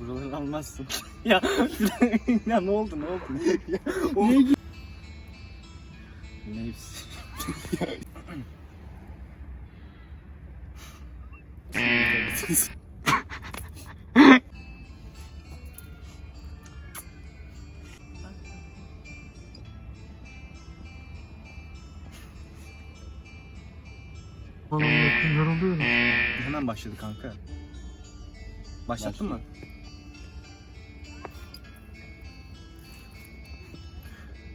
Buraları almazsın. ya, ya ne oldu ne oldu? o- Niye Neyse. Vallahi yoruluyorum. Hemen başladı kanka. Başlattın mı?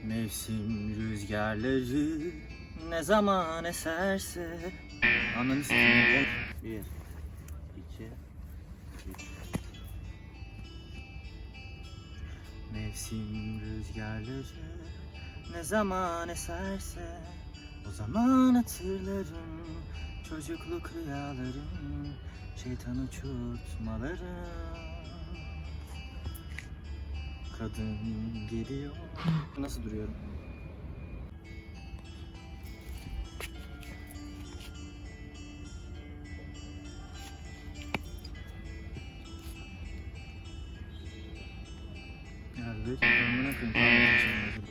Mevsim rüzgarları ne zaman eserse Ananı sikeyim. Bir, iki, üç. Mevsim rüzgarları ne zaman eserse O zaman hatırlarım çocukluk rüyalarım Şeytan uçurtmalarım Kadın geliyor Nasıl duruyorum?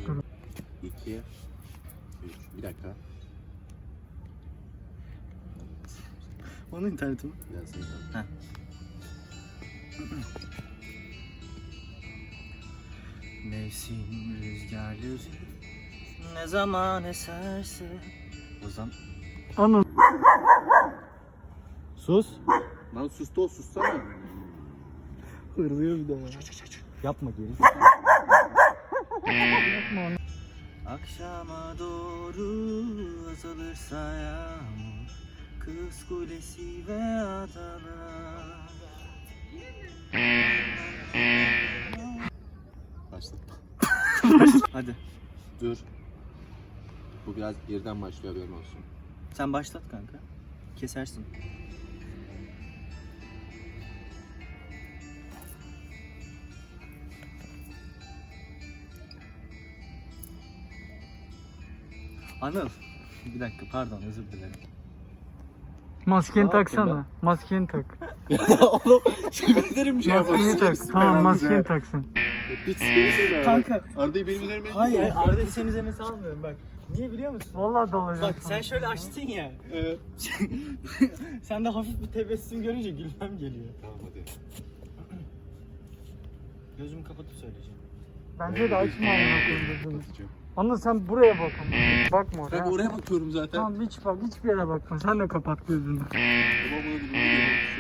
Koyayım. İki, üç. Bir dakika. Onun interneti mi? Biraz sonra. Mevsim rüzgarları ne zaman eserse o zaman Anam. sus Lan sus da ol sussana. hırlıyor bir de ya. Yapma geri. Akşama doğru azalırsa yağmur Kız kulesi ve adalar Hadi Dur. Bu biraz geriden başlıyor haberin olsun. sen başlat kanka Kesersin Anıl Bir dakika pardon özür dilerim Maskeni Ne yaptın taksana. Maskeni tak. Oğlum yemin ederim şey Maskeni tak. Tamam maskeni taksın. Hiç sıkıntı Kanka Arda'yı benim üzerime Hayır Arda senin üzerine salmıyorum bak Niye biliyor musun? Vallahi. Bak sen şöyle açtın ya Evet. Sen de hafif bir tebessüm görünce gülmem geliyor Tamam hadi. Gözümü kapatıp söyleyeceğim Bence de açma amına koyayım gözünü. Kapatacağım. Sen buraya bak ama. Bakma oraya. Ben oraya bakıyorum zaten. Tamam hiç bak hiçbir yere bakma. Sen de kapat gözünü. Tamam bunu bunu